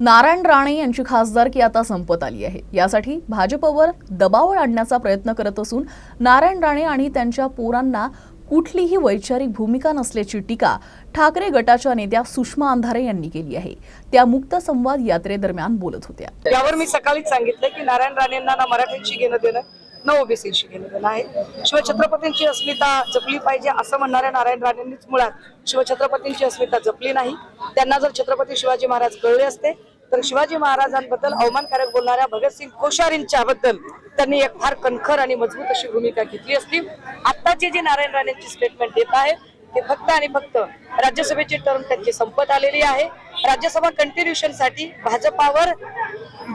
नारायण राणे यांची खासदारकी आता संपत आली आहे? यासाठी भाजपवर दबाव आणण्याचा प्रयत्न करत असून नारायण राणे आणि त्यांच्या पोरांना कुठलीही वैचारिक भूमिका नसल्याची टीका ठाकरे गटाच्या नेत्या सुषमा अंधारे यांनी केली आहे. त्या मुक्त संवाद यात्रेदरम्यान बोलत होत्या. त्यावर मी सकाळीच सांगितलं की नारायण राणेंना ना मराठ्यांशी घेणं देणं न ओबीसीशी घेणं देणं आहे. शिवछत्रपतींची अस्मिता जपली पाहिजे असं म्हणणाऱ्या नारायण राणेंनीच मुळात शिवछत्रपतींची अस्मिता जपली नाही. त्यांना जर छत्रपती शिवाजी महाराज कळले असते तर शिवाजी महाराजांबद्दल अवमानकारक बोलणाऱ्या भगतसिंग कोश्यारींच्या बद्दल त्यांनी एक फार कणखर आणि मजबूत अशी भूमिका घेतली असती. आत्ताचे जे नारायण राणेंची स्टेटमेंट देत आहे ते फक्त आणि फक्त राज्यसभेची टर्म त्यांची संपत आलेली आहे. राज्यसभा कंटिन्युशनसाठी भाजपावर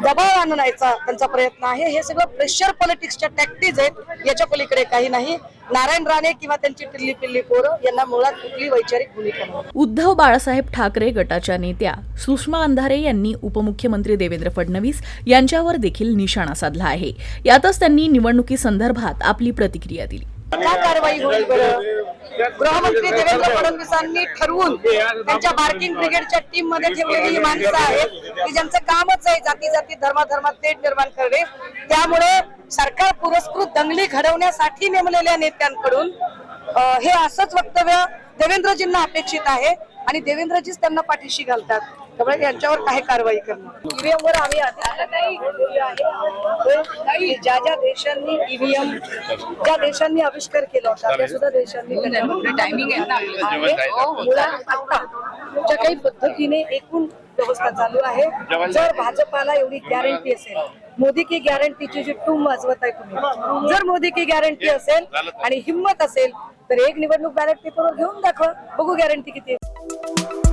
दबाव आणायचा त्यांचा प्रयत्न आहे. हे सगळं प्रेशर पॉलिटिक्सच्या टॅक्टिक्स आहेत. याच्या पलीकडे काही नाही. नारायण राणे किंवा त्यांची टिल्ली पिल्ली पोरं यांना मुळात कुठली वैचारिक भूमिका नाही. उद्धव बाळासाहेब ठाकरे गटाच्या नेत्या सुषमा अंधारे यांनी उपमुख्यमंत्री देवेंद्र फडणवीस यांच्यावर देखील निशाणा साधला आहे. यातच त्यांनी निवडणुकीसंदर्भात आपली प्रतिक्रिया दिली. कारवाई होईल बरं? गृहमंत्री देवेंद्र फडणवीसांनी ठरवून त्यांच्या बार्किंग ब्रिगेडच्या टीममध्ये ठेवलेली ही माणसं आहेत की ज्यांचं कामच आहे जाती जाती धर्माधर्मात तेढ निर्माण करणे. त्यामुळे सरकार पुरस्कृत दंगली घडवण्यासाठी नेमलेल्या नेत्यांकडून हे असंच वक्तव्य देवेंद्रजींना अपेक्षित आहे आणि देवेंद्रजीच त्यांना पाठीशी घालतात. त्यामुळे यांच्यावर काही कारवाई करणं ईव्हीएम वर आम्ही आहे. ज्या ज्या देशांनी ईव्हीएम ज्या देशांनी आविष्कार केला होता त्या सुद्धा देशांनी टायमिंग मुळात आता ज्या काही पद्धतीने एकूण व्यवस्था चालू आहे. जर भाजपाला एवढी गॅरंटी असेल मोदी की गॅरंटीची जी टूम वाजवत आहे तुम्ही जर मोदी की गॅरंटी असेल आणि हिंमत असेल तर एक निवडणूक बॅलेट पेपरवर घेऊन दाखवा. बघू गॅरंटी किती आहे.